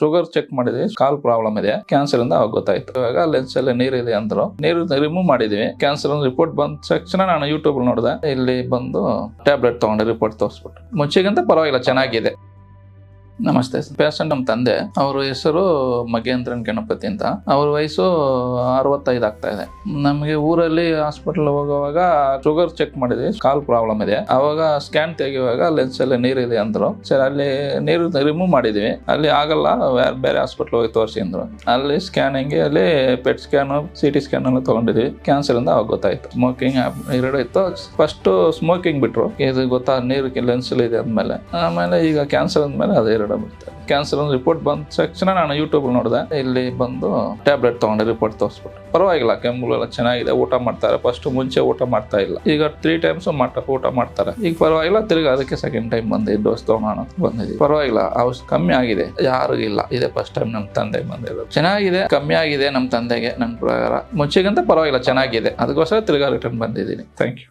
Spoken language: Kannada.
ಶುಗರ್ ಚೆಕ್ ಮಾಡಿದ್ವಿ, ಕಾಲ್ ಪ್ರಾಬ್ಲಮ್ ಇದೆ ಕ್ಯಾನ್ಸರ್ ಇಂದ ಗೊತ್ತಾಯ್ತು. ಇವಾಗ ಲೆನ್ಸ್ ಅಲ್ಲಿ ನೀರಿದೆ ಅಂದ್ರು, ನೀರು ರಿಮೂವ್ ಮಾಡಿದ್ವಿ. ಕ್ಯಾನ್ಸರ್ ರಿಪೋರ್ಟ್ ಬಂದ ತಕ್ಷಣ ನಾನು ಯೂಟ್ಯೂಬ್ ನೋಡಿದೆ, ಇಲ್ಲಿ ಬಂದು ಟ್ಯಾಬ್ಲೆಟ್ ತಗೊಂಡೆ ರಿಪೋರ್ಟ್ ತೋರಿಸ್ಬಿಟ್ಟು ಮುಂಚೆಗಿಂತ ಪರವಾಗಿಲ್ಲ, ಚೆನ್ನಾಗಿದೆ. ನಮಸ್ತೆ ಪೇಷಂಟ್ ನಮ್ಮ ತಂದೆ. ಅವ್ರ ಹೆಸರು ಮಗೇಂದ್ರನ್ ಗಣಪತಿ ಅಂತ. ಅವ್ರ ವಯಸ್ಸು ಅರವತ್ತೈದು ಆಗ್ತಾ ಇದೆ. ನಮಗೆ ಊರಲ್ಲಿ ಹಾಸ್ಪಿಟಲ್ ಹೋಗುವಾಗ ಶುಗರ್ ಚೆಕ್ ಮಾಡಿದ್ವಿ. ಕಾಲ್ ಪ್ರಾಬ್ಲಮ್ ಇದೆ. ಅವಾಗ ಸ್ಕ್ಯಾನ್ ತೆಗೆಯುವಾಗ ಲೆನ್ಸ್ ಅಲ್ಲಿ ನೀರಿದೆ ಅಂದ್ರು. ಸರ್ ಅಲ್ಲಿ ನೀರು ರಿಮೂವ್ ಮಾಡಿದ್ವಿ. ಅಲ್ಲಿ ಆಗಲ್ಲ. ಬೇರೆ ಹಾಸ್ಪಿಟಲ್ ಹೋಗಿ ತೋರಿಸಿ ಅಂದ್ರು. ಅಲ್ಲಿ ಸ್ಕ್ಯಾನಿಂಗ್ ಅಲ್ಲಿ PET scan C T scan ಎಲ್ಲ ತಗೊಂಡಿದ್ವಿ. ಕ್ಯಾನ್ಸರ್ ಇಂದ ಅವಾಗ ಗೊತ್ತಾಯ್ತು. ಸ್ಮೋಕಿಂಗ್ ಎರಡು ಇತ್ತು. ಫಸ್ಟ್ ಸ್ಮೋಕಿಂಗ್ ಬಿಟ್ರು. ಇದು ಗೊತ್ತಾ ನೀರು ಲೆನ್ಸ್ ಇದೆ ಅಂದ್ಮೇಲೆ. ಆಮೇಲೆ ಈಗ ಕ್ಯಾನ್ಸರ್ ಅಂದ್ಮೇಲೆ ಅದು ಎರಡು. ಬರುತ್ತೆ ಕ್ಯಾನ್ಸರ್ ರಿಪೋರ್ಟ್ ಬಂದ ತಕ್ಷಣ ನಾನು ಯೂಟ್ಯೂಬ್ ನೋಡಿದೆ. ಇಲ್ಲಿ ಬಂದು ಟ್ಯಾಬ್ಲೆಟ್ ತಗೊಂಡೆ ರಿಪೋರ್ಟ್ ತೋರಿಸ್ಬಿಟ್ಟು ಪರವಾಗಿಲ್ಲ, ಕೆಮ್ಮುಗಳೆಲ್ಲ ಚೆನ್ನಾಗಿದೆ, ಊಟ ಮಾಡ್ತಾರೆ. ಫಸ್ಟ್ ಮುಂಚೆ ಊಟ ಮಾಡ್ತಾ ಇಲ್ಲ. ಈಗ ತ್ರೀ ಟೈಮ್ಸ್ ಮಾಟ ಊಟ ಮಾಡ್ತಾರೆ. ಈಗ ಪರವಾಗಿಲ್ಲ, ತಿರ್ಗಿ ಅದಕ್ಕೆ ಸೆಕೆಂಡ್ ಟೈಮ್ ಬಂದೆ ಡೋಸ್ ತಗೋಣ ಅಂತ ಪರವಾಗಿಲ್ಲ, ಔಷಧ ಕಮ್ಮಿ ಆಗಿದೆ. ಯಾರಿಗೂ ಇಲ್ಲ. ಇದೇ ಫಸ್ಟ್ ಟೈಮ್ ನಮ್ಮ ತಂದೆ ಬಂದಿರೋದು. ಚೆನ್ನಾಗಿದೆ, ಕಮ್ಮಿ ಆಗಿದೆ ನಮ್ಮ ತಂದೆಗೆ ನನ್ನ ಪ್ರಕಾರ. ಮುಂಚೆಗಿಂತ ಪರವಾಗಿಲ್ಲ, ಚೆನ್ನಾಗಿದೆ. ಅದಕ್ಕೋಸ್ಕರ ತಿರ್ಗಾ ರಿಟರ್ನ್ ಬಂದಿದ್ದೀನಿ. Thank you